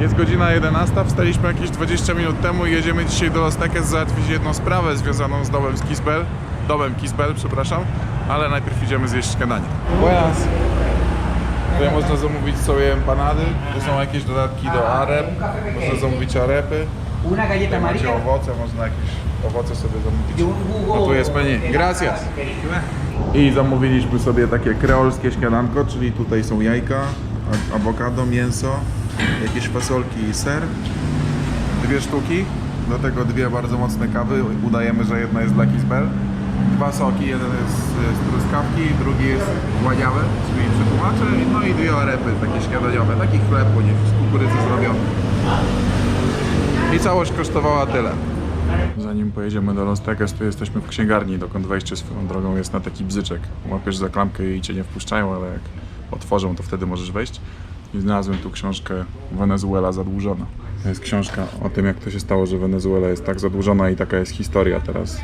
Jest godzina 11, wstaliśmy jakieś 20 minut temu i jedziemy dzisiaj do Los Teques załatwić jedną sprawę związaną z domem z Kisbel. Domem Kisbel, przepraszam. Ale najpierw idziemy zjeść śniadanie. Buenas. Tutaj można zamówić sobie empanady. Tu są jakieś dodatki do arep. Można zamówić arepy. Una galleta Tutaj macie amarilla owoce, można jakieś owoce sobie zamówić. A tu jest menu. Gracias. I zamówiliśmy sobie takie kreolskie śniadanko, czyli tutaj są jajka, a- awokado, mięso, jakieś fasolki i ser. Dwie sztuki, do tego dwie bardzo mocne kawy. Udajemy, że jedna jest dla Kisbel. Dwa soki, jeden jest z truskawki, drugi jest ładziawy, czyli przetłumaczę. No i dwie arepy, takie śniadaniowe, taki chleb u nich z kukurydzy zrobiony. I całość kosztowała tyle. Zanim pojedziemy do Los Teques, to jesteśmy w księgarni, dokąd wejście swoją drogą jest na taki bzyczek. Łapiesz za klamkę i cię nie wpuszczają, ale jak otworzą, to wtedy możesz wejść. I znalazłem tu książkę Wenezuela zadłużona. To jest książka o tym, jak to się stało, że Wenezuela jest tak zadłużona i taka jest historia teraz,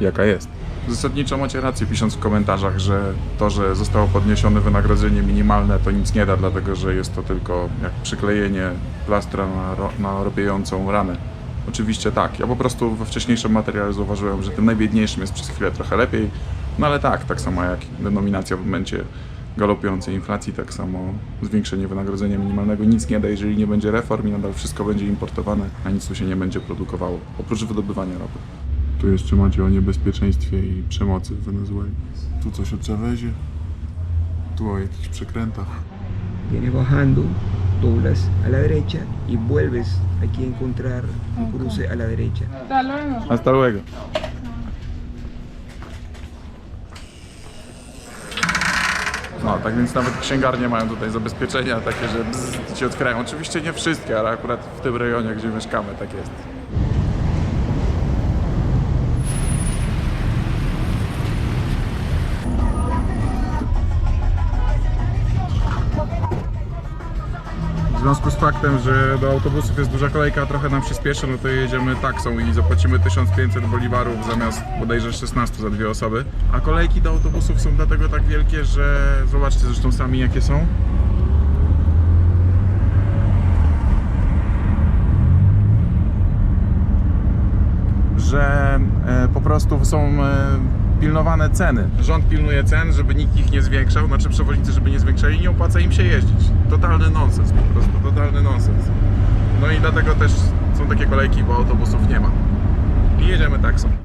jaka jest. Zasadniczo macie rację, pisząc w komentarzach, że to, że zostało podniesione wynagrodzenie minimalne, to nic nie da, dlatego że jest to tylko jak przyklejenie plastra na, ro- na robiejącą ranę. Oczywiście tak. Ja po prostu we wcześniejszym materiale zauważyłem, że tym najbiedniejszym jest przez chwilę trochę lepiej. No ale tak, tak samo jak denominacja w momencie galopującej inflacji, tak samo zwiększenie wynagrodzenia minimalnego nic nie da, jeżeli nie będzie reform i nadal wszystko będzie importowane, a nic tu się nie będzie produkowało, oprócz wydobywania ropy. Tu jeszcze macie o niebezpieczeństwie i przemocy w Wenezueli. Tu coś o Chavezie, tu o jakichś przekrętach. Vienes bajando, doblas a la derecha y vuelves aquí a encontrar un cruce a la derecha. Hasta luego. Hasta luego. No, tak więc nawet księgarnie mają tutaj zabezpieczenia takie, że bzz, ci otwierają. Oczywiście nie wszystkie, ale akurat w tym rejonie, gdzie mieszkamy, tak jest. Związku z faktem, że do autobusów jest duża kolejka, a trochę nam się spieszy, no to jedziemy taksą i zapłacimy 1500 boliwarów zamiast bodajże 16 za dwie osoby. A kolejki do autobusów są dlatego tak wielkie, że zobaczcie zresztą sami jakie są. Że e, po prostu są e, pilnowane ceny. Rząd pilnuje cen, żeby nikt ich nie zwiększał, znaczy przewoźnicy, żeby nie zwiększali, nie opłaca im się jeździć. Totalny nonsens, po prostu totalny nonsens. No i dlatego też są takie kolejki, bo autobusów nie ma. I jedziemy taksą.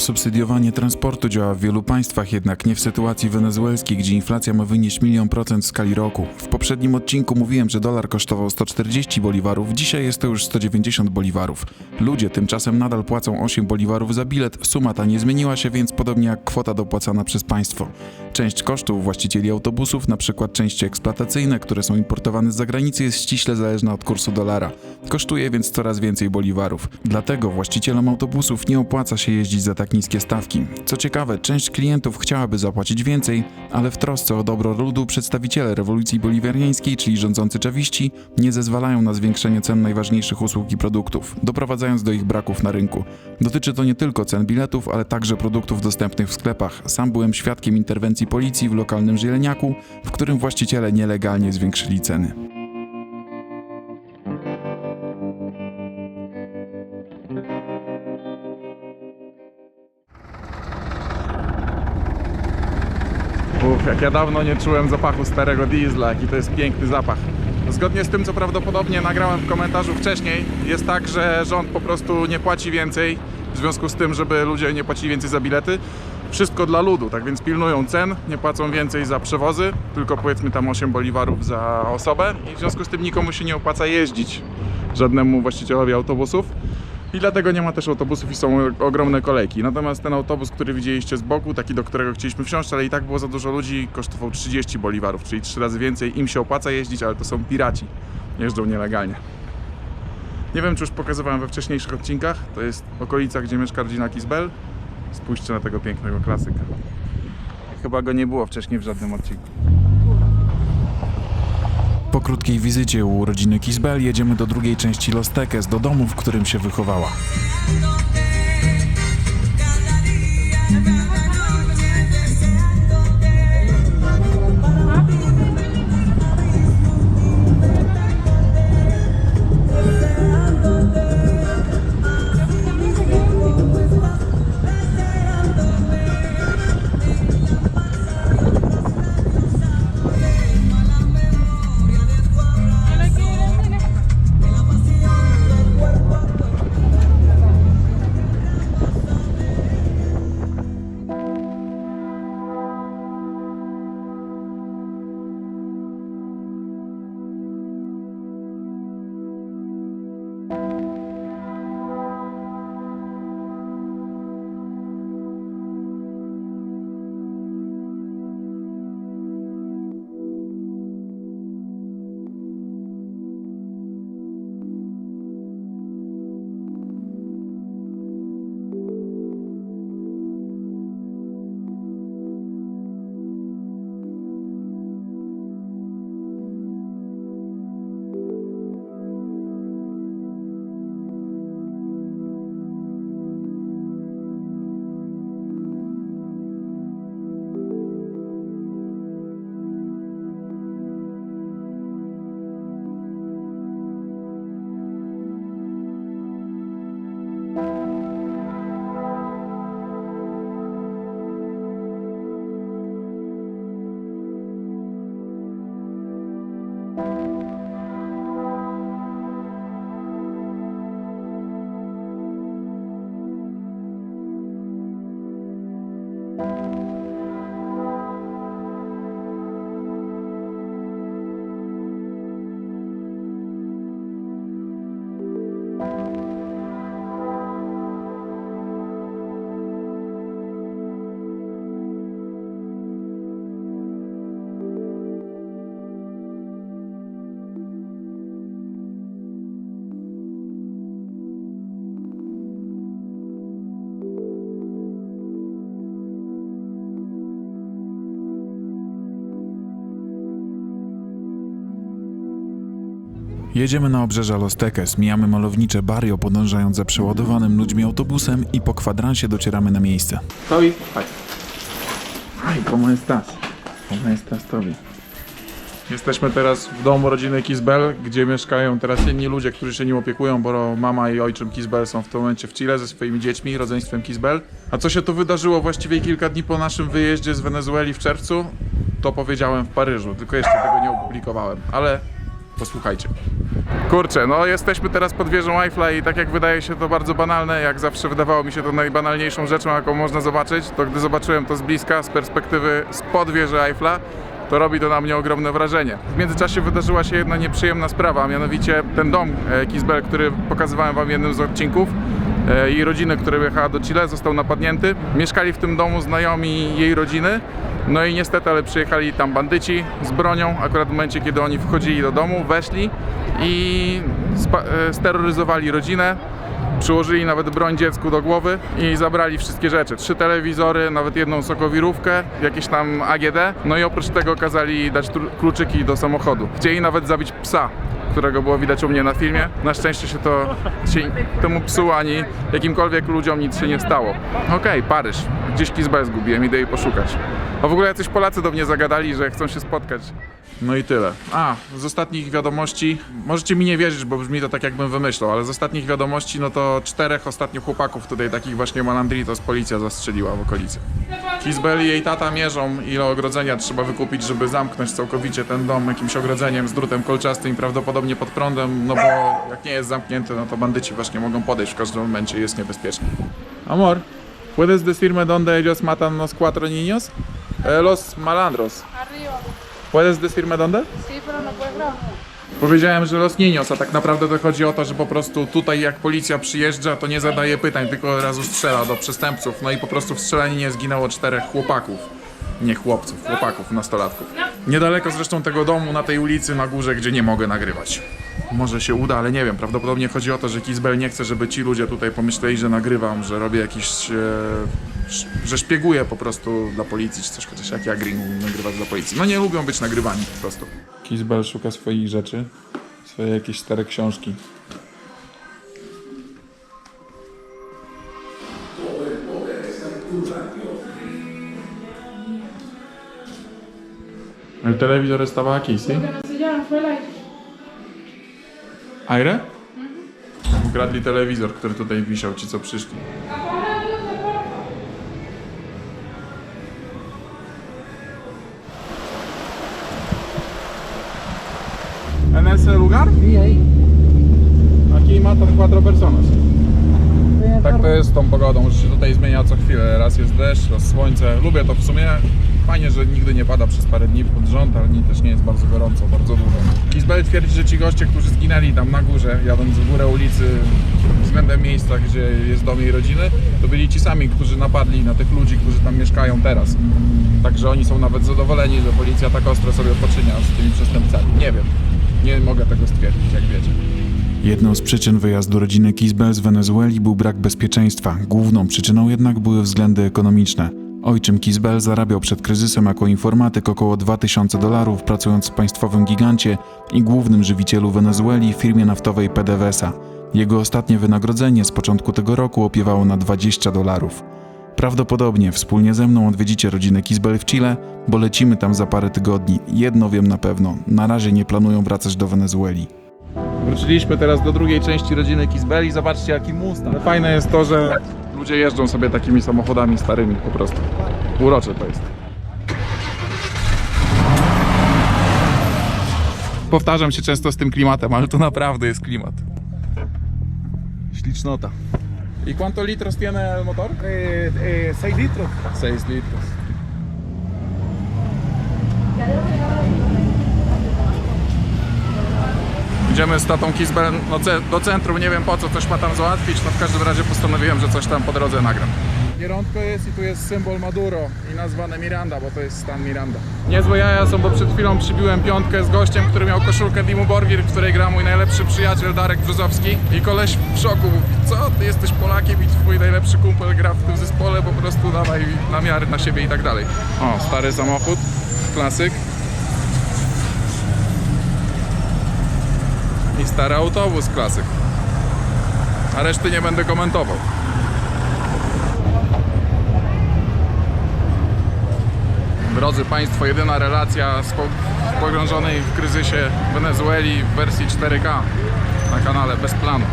Subsydiowanie transportu działa w wielu państwach, jednak nie w sytuacji wenezuelskiej, gdzie inflacja ma wynieść milion procent w skali roku. W poprzednim odcinku mówiłem, że dolar kosztował 140 boliwarów, dzisiaj jest to już 190 boliwarów. Ludzie tymczasem nadal płacą 8 boliwarów za bilet, suma ta nie zmieniła się, więc podobnie jak kwota dopłacana przez państwo. Część kosztów właścicieli autobusów, przykład części eksploatacyjne, które są importowane z zagranicy, jest ściśle zależna od kursu dolara. Kosztuje więc coraz więcej boliwarów. Dlatego właścicielom autobusów nie opłaca się jeździć za tak niskie stawki. Co ciekawe, część klientów chciałaby zapłacić więcej, ale w trosce o dobro ludu przedstawiciele rewolucji boliwiańskiej, czyli rządzący czawiści, nie zezwalają na zwiększenie cen najważniejszych usług i produktów, doprowadzając do ich braków na rynku. Dotyczy to nie tylko cen biletów, ale także produktów dostępnych w sklepach. Sam byłem świadkiem interwencji policji w lokalnym zieleniaku, w którym właściciele nielegalnie zwiększyli ceny. Jak ja dawno nie czułem zapachu starego diesla, jaki to jest piękny zapach. Zgodnie z tym, co prawdopodobnie nagrałem w komentarzu wcześniej, jest tak, że rząd po prostu nie płaci więcej, w związku z tym, żeby ludzie nie płacili więcej za bilety. Wszystko dla ludu, tak więc pilnują cen, nie płacą więcej za przewozy, tylko powiedzmy tam 8 boliwarów za osobę i w związku z tym nikomu się nie opłaca jeździć, żadnemu właścicielowi autobusów. I dlatego nie ma też autobusów i są ogromne kolejki. Natomiast ten autobus, który widzieliście z boku, taki do którego chcieliśmy wsiąść, ale i tak było za dużo ludzi, kosztował 30 boliwarów, czyli 3 razy więcej. Im się opłaca jeździć, ale to są piraci. Jeżdżą nielegalnie. Nie wiem, czy już pokazywałem we wcześniejszych odcinkach. To jest okolica, gdzie mieszka rodzina Kisbel. Spójrzcie na tego pięknego klasyka. Chyba go nie było wcześniej w żadnym odcinku. Po krótkiej wizycie u rodziny Kisbel jedziemy do drugiej części Los Teques, do domu, w którym się wychowała. Jedziemy na obrzeża Los Teques, mijamy malownicze barrio podążając za przeładowanym ludźmi autobusem i po kwadransie docieramy na miejsce. Tobi, chodź. Aj, ¿cómo estás? ¿Cómo estás, Tobi? Jesteśmy teraz w domu rodziny Kisbel, gdzie mieszkają teraz inni ludzie, którzy się nim opiekują, bo mama i ojczym Kisbel są w tym momencie w Chile ze swoimi dziećmi, rodzeństwem Kisbel. A co się tu wydarzyło właściwie kilka dni po naszym wyjeździe z Wenezueli w czerwcu, to powiedziałem w Paryżu, tylko jeszcze tego nie opublikowałem, ale posłuchajcie. Kurczę, no jesteśmy teraz pod wieżą Eiffla i tak jak wydaje się to bardzo banalne, jak zawsze wydawało mi się to najbanalniejszą rzeczą, jaką można zobaczyć, to gdy zobaczyłem to z bliska, z perspektywy spod wieży Eiffla, to robi to na mnie ogromne wrażenie. W międzyczasie wydarzyła się jedna nieprzyjemna sprawa, mianowicie ten dom e, Kisbel, który pokazywałem wam w jednym z odcinków, jej rodziny, która jechała do Chile, został napadnięty. Mieszkali w tym domu znajomi jej rodziny. No i niestety, ale przyjechali tam bandyci z bronią, akurat w momencie, kiedy oni wchodzili do domu, weszli i e, steroryzowali rodzinę. Przyłożyli nawet broń dziecku do głowy i zabrali wszystkie rzeczy. Trzy telewizory, nawet jedną sokowirówkę, jakieś tam AGD. No i oprócz tego kazali dać kluczyki do samochodu. Chcieli nawet zabić psa, którego było widać u mnie na filmie. Na szczęście się to się, temu psu ani jakimkolwiek ludziom nic się nie stało. Okej, Paryż. Gdzieś Kizbę zgubiłem, idę jej poszukać. A w ogóle jacyś Polacy do mnie zagadali, że chcą się spotkać. No i tyle. A, z ostatnich wiadomości, możecie mi nie wierzyć, bo brzmi to tak jakbym wymyślał, ale z ostatnich wiadomości, no to czterech ostatnich chłopaków tutaj, takich właśnie malandritos, policja zastrzeliła w okolicy. Kizbel i jej tata mierzą, ile ogrodzenia trzeba wykupić, żeby zamknąć całkowicie ten dom jakimś ogrodzeniem z drutem kolczastym i prawdopodobnie pod prądem, no bo jak nie jest zamknięty, no to bandyci właśnie mogą podejść w każdym momencie i jest niebezpiecznie. Amor, ¿puedes decirme dónde ellos matan los cuatro niños? Eh, los malandros. Arriba. ¿Puedes decirme dónde? Sí, pero no puedes grabar. Powiedziałem, że Los Niños, a tak naprawdę to chodzi o to, że po prostu tutaj jak policja przyjeżdża, to nie zadaje pytań, tylko od razu strzela do przestępców. No i po prostu w strzelaninie zginęło czterech chłopaków. Nie chłopców, chłopaków, nastolatków. Niedaleko zresztą tego domu, na tej ulicy na górze, gdzie nie mogę nagrywać. Może się uda, ale nie wiem. Prawdopodobnie chodzi o to, że Kizbel nie chce, żeby ci ludzie tutaj pomyśleli, że nagrywam, że robię jakiś... E, że szpieguję po prostu dla policji czy coś, chociaż jak ja Green mógł nagrywać dla policji. No nie lubią być nagrywani po prostu. Kizbel szuka swoich rzeczy, swoje jakieś stare książki. El televisor estaba aquí, ¿sí? Lo que nos sellaron fue el aire. Aire? Ukradli telewizor, który tutaj wisiał, ci co przyszli. ¿En ese lugar? Sí, ahí. Aquí matan cuatro personas. Tak to jest z tą pogodą, że się tutaj zmienia co chwilę. Raz jest deszcz, raz słońce. Lubię to w sumie. Fajnie, że nigdy nie pada przez parę dni pod rząd, ale nie, też nie jest bardzo gorąco, bardzo dużo. Kizbel twierdzi, że ci goście, którzy zginęli tam na górze, jadąc w górę ulicy względem miejsca, gdzie jest dom jej rodziny, to byli ci sami, którzy napadli na tych ludzi, którzy tam mieszkają teraz. Także oni są nawet zadowoleni, że policja tak ostro sobie poczynia z tymi przestępcami. Nie wiem. Nie mogę tego stwierdzić, jak wiecie. Jedną z przyczyn wyjazdu rodziny Kisbel z Wenezueli był brak bezpieczeństwa. Główną przyczyną jednak były względy ekonomiczne. Ojczym Kisbel zarabiał przed kryzysem jako informatyk około 2000 dolarów, pracując w państwowym gigancie i głównym żywicielu Wenezueli firmie naftowej PDVSA. Jego ostatnie wynagrodzenie z początku tego roku opiewało na 20 dolarów. Prawdopodobnie wspólnie ze mną odwiedzicie rodzinę Kisbel w Chile, bo lecimy tam za parę tygodni. Jedno wiem na pewno, na razie nie planują wracać do Wenezueli. Wróciliśmy teraz do drugiej części rodziny Kizbeli. Zobaczcie jaki must. Fajne jest to, że ludzie jeżdżą sobie takimi samochodami starymi po prostu. Urocze to jest. Powtarzam się często z tym klimatem, ale to naprawdę jest klimat. Ślicznota. I cuánto litros tiene el motor? Eh, eh, 6 litros. 6 litros. Idziemy z tatą Kisbel no, do centrum, nie wiem po co, coś ma tam załatwić, no w każdym razie postanowiłem, że coś tam po drodze nagram. Gieronko jest i tu jest symbol Maduro i nazwane Miranda, bo to jest stan Miranda. Niezłe jaja są, bo przed chwilą przybiłem piątkę z gościem, który miał koszulkę Dimu Borgir, w której gra mój najlepszy przyjaciel Darek Brzozowski i koleś w szoku mówi, co, ty jesteś Polakiem i twój najlepszy kumpel gra w tym zespole, po prostu dawaj namiary na siebie i tak dalej. O, stary samochód, klasyk. I stary autobus klasyk. A reszty nie będę komentował. Drodzy Państwo, jedyna relacja z po- z pogrążonej w kryzysie Wenezueli w wersji 4K na kanale bez planu.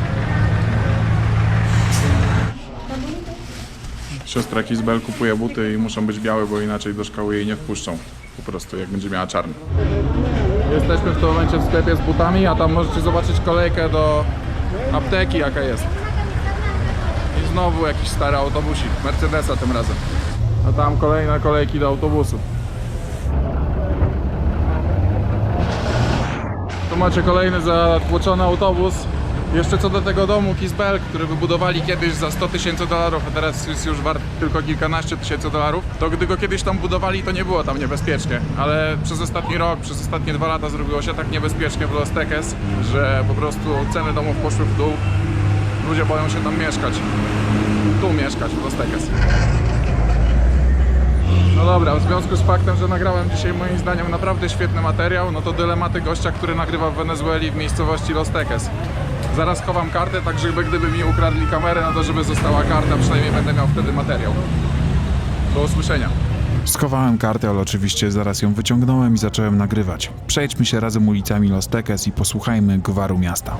Siostra Kizbel kupuje buty i muszą być białe, bo inaczej do szkoły jej nie wpuszczą. Po prostu jak będzie miała czarne. Jesteśmy w tym momencie w sklepie z butami, a tam możecie zobaczyć kolejkę do apteki jaka jest. I znowu jakiś stary autobusik, Mercedesa tym razem. A tam kolejne kolejki do autobusu. Tu macie kolejny zatłoczony autobus. Jeszcze co do tego domu Kisbel, który wybudowali kiedyś za 100 tysięcy dolarów, a teraz jest już wart tylko kilkanaście tysięcy dolarów, to gdy go kiedyś tam budowali, to nie było tam niebezpiecznie. Ale przez ostatni rok, przez ostatnie dwa lata zrobiło się tak niebezpiecznie w Los Teques, że po prostu ceny domów poszły w dół. Ludzie boją się tam mieszkać. Tu mieszkać w Los Teques. No dobra, w związku z faktem, że nagrałem dzisiaj moim zdaniem naprawdę świetny materiał, no to dylematy gościa, który nagrywa w Wenezueli w miejscowości Los Teques. Zaraz chowam kartę, tak żeby gdyby mi ukradli kamerę, no to żeby została karta, przynajmniej będę miał wtedy materiał. Do usłyszenia. Schowałem kartę, ale oczywiście zaraz ją wyciągnąłem i zacząłem nagrywać. Przejdźmy się razem ulicami Los Teques i posłuchajmy gwaru miasta.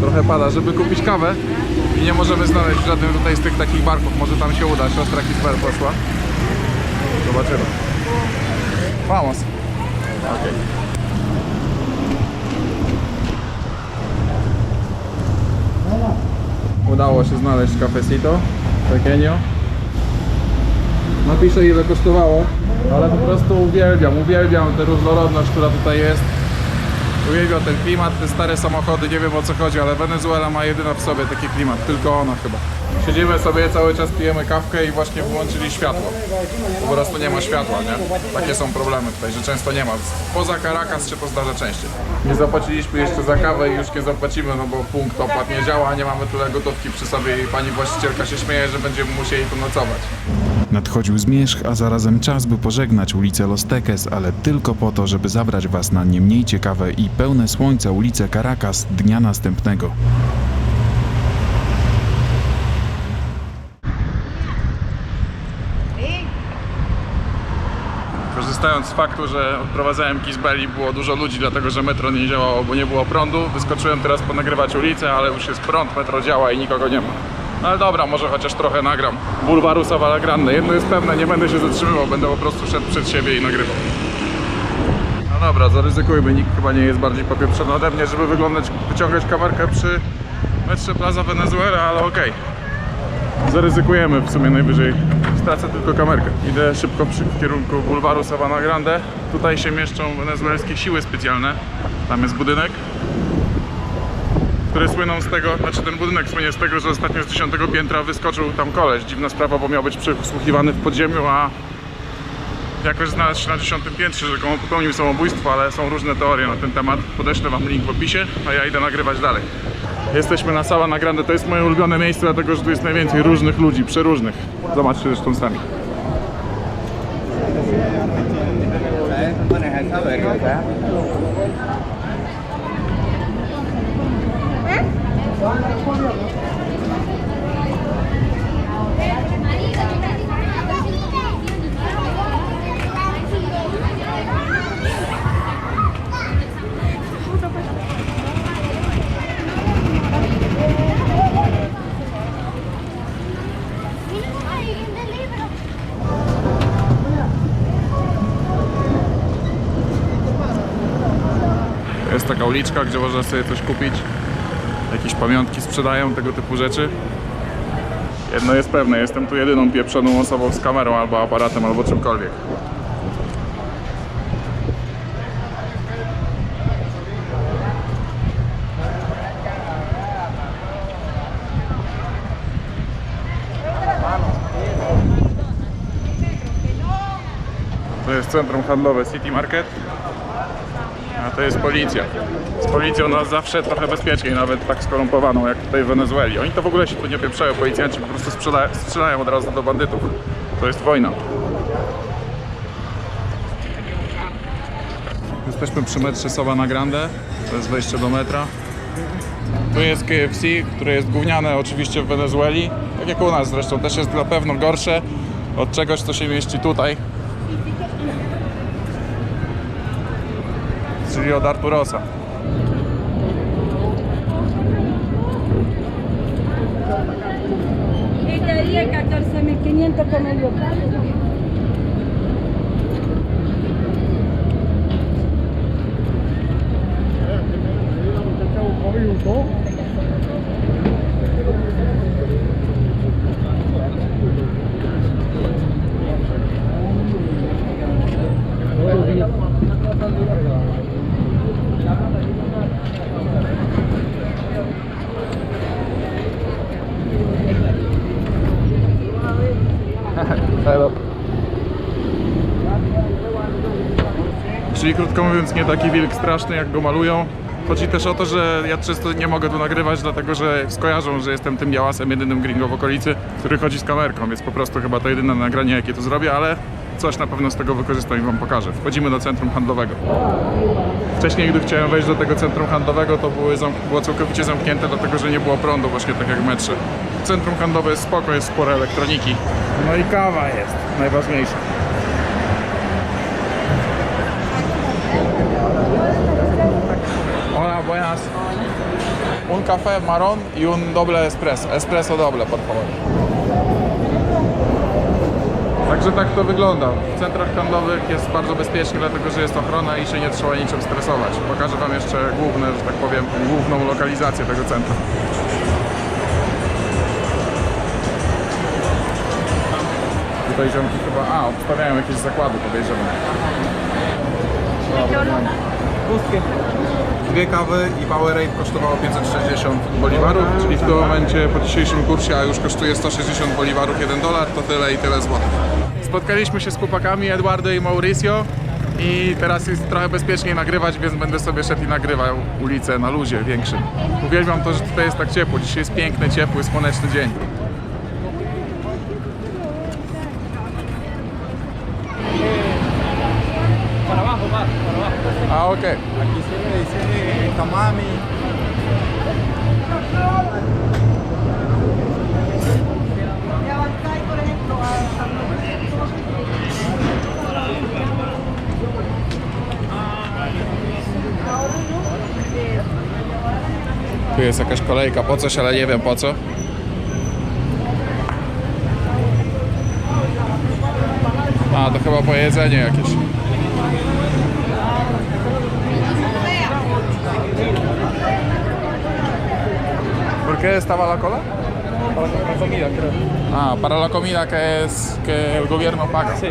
Trochę pada, żeby kupić kawę i nie możemy znaleźć żadnych tutaj z tych takich barków. Może tam się uda, siostra Kisper poszła. Zobaczymy. Vamos. Okej. Udało się znaleźć cafecito, pequeño. Napiszę ile kosztowało, ale po prostu uwielbiam, uwielbiam tę różnorodność, która tutaj jest. Uwielbiam ten klimat, te stare samochody, nie wiem o co chodzi, ale Wenezuela ma jedyna w sobie taki klimat, tylko ona chyba. Siedzimy sobie cały czas, pijemy kawkę i właśnie wyłączyli światło. Po prostu nie ma światła, nie? Takie są problemy tutaj, że często nie ma. Poza Caracas się to zdarza częściej. Nie zapłaciliśmy jeszcze za kawę i już nie zapłacimy, no bo punkt opłat nie działa, nie mamy tyle gotówki przy sobie i pani właścicielka się śmieje, że będziemy musieli tu nocować. Nadchodził zmierzch, a zarazem czas, by pożegnać ulicę Los Teques, ale tylko po to, żeby zabrać Was na nie mniej ciekawe i pełne słońca ulice Caracas dnia następnego. Korzystając z faktu, że odprowadzałem Kisbeli, było dużo ludzi, dlatego że metro nie działało, bo nie było prądu. Wyskoczyłem teraz ponagrywać ulicę, ale już jest prąd, metro działa i nikogo nie ma. No ale dobra, może chociaż trochę nagram. Bulwaru Savala Grande. Jedno jest pewne, nie będę się zatrzymywał, będę po prostu szedł przed siebie i nagrywał. No dobra, zaryzykujmy, nikt chyba nie jest bardziej popieprzony ode mnie, żeby wyglądać, wyciągać kamerkę przy metrze Plaza Venezuela, ale okej. Zaryzykujemy w sumie najwyżej. Stracę tylko kamerkę. Idę szybko przy, w kierunku bulwaru Savana Grande. Tutaj się mieszczą wenezuelskie siły specjalne. Tam jest budynek, które słyną z tego, znaczy ten budynek słynie z tego, że ostatnio z 10 piętra wyskoczył tam koleś. Dziwna sprawa, bo miał być przysłuchiwany w podziemiu, a jakoś znalazł się na 10 piętrze, że komu popełnił samobójstwo, ale są różne teorie na ten temat. Podeślę wam link w opisie, a ja idę nagrywać dalej. Jesteśmy na Sala na Grande, to jest moje ulubione miejsce, dlatego że tu jest najwięcej różnych ludzi, przeróżnych. Zobaczcie zresztą sami. Jest taka uliczka, gdzie można sobie coś kupić. Jakieś pamiątki sprzedają, tego typu rzeczy. Jedno jest pewne, jestem tu jedyną pieprzoną osobą z kamerą albo aparatem, albo czymkolwiek. To jest centrum handlowe City Market. A to jest policja. Z policją zawsze trochę bezpieczniej, nawet tak skorumpowaną jak tutaj w Wenezueli. Oni to w ogóle się tu nie pieprzają, policjanci po prostu sprzeda- strzelają od razu do bandytów. To jest wojna. Jesteśmy przy metrze Sowa na Grande, to jest wejście do metra. Tu jest KFC, które jest gówniane oczywiście w Wenezueli, tak jak u nas zresztą, też jest na pewno gorsze od czegoś, co się mieści tutaj, czyli od Arturosa. Estaría 14.500 con el local. Czyli krótko mówiąc nie taki wilk straszny jak go malują. Chodzi też o to, że ja często nie mogę tu nagrywać, dlatego że skojarzą, że jestem tym białasem, jedynym gringo w okolicy, który chodzi z kamerką, więc po prostu chyba to jedyne nagranie jakie tu zrobię, ale coś na pewno z tego wykorzystam i wam pokażę. Wchodzimy do centrum handlowego. Wcześniej, gdy chciałem wejść do tego centrum handlowego, to były było całkowicie zamknięte, dlatego że nie było prądu, właśnie tak jak w metrze. Centrum handlowe jest spoko, jest sporo elektroniki. No i kawa jest najważniejsza. Un café marrón y un doble espresso. Espresso doble, por favor. Także tak to wygląda. W centrach handlowych jest bardzo bezpiecznie, dlatego że jest ochrona i się nie trzeba niczym stresować. Pokażę Wam jeszcze główne, że tak powiem, główną lokalizację tego centrum. Tutaj ziomki chyba, a, obstawiają jakieś zakłady, podejrzewam. Dwie kawy i Powerade kosztowało 560 boliwarów, czyli w tym momencie po dzisiejszym kursie, a już kosztuje 160 boliwarów 1 dolar, to tyle i tyle złotych. Spotkaliśmy się z chłopakami Eduardo i Mauricio i teraz jest trochę bezpieczniej nagrywać, więc będę sobie szedł i nagrywał ulicę na luzie większym. Uwielbiam to, że tutaj jest tak ciepło. Dzisiaj jest piękny, ciepły, słoneczny dzień. Okej. Aquí se le dice tamami. Tu jest jakaś kolejka po coś, ale nie wiem po co. A, to chyba po jedzenie jakieś. Qué estaba la cola? Para comprar comida, creo. Ah, para la comida que es que el gobierno paga. Sí.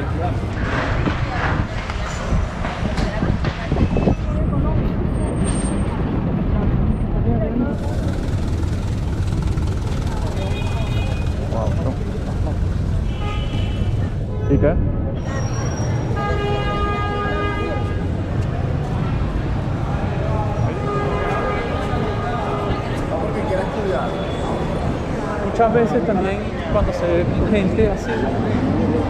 Muchas veces también cuando se ve gente así,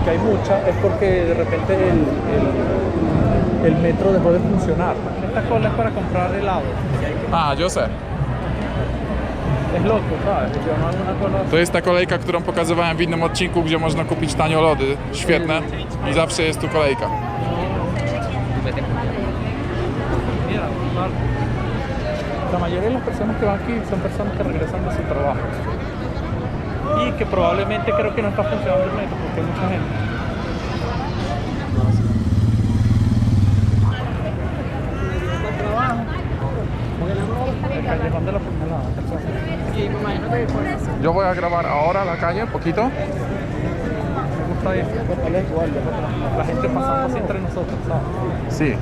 que hay mucha, es porque de repente el, el- el metro dejó de funcionar. Esta cola es para comprar helado. A, yo sé. Es loco, ¿sabes? Yo no hago una cola To jest ta kolejka, którą pokazywałem w innym odcinku, gdzie można kupić tanio lody. Świetne. I zawsze jest tu kolejka. Mira. La mayoría de las personas que van aquí son personas que regresan de su trabajo. Que probablemente creo que no está funcionando el metro porque hay mucha gente. Yo voy a grabar ahora la calle, poquito. Me gusta esto, la gente pasando así entre nosotros, ¿sabes? Sí.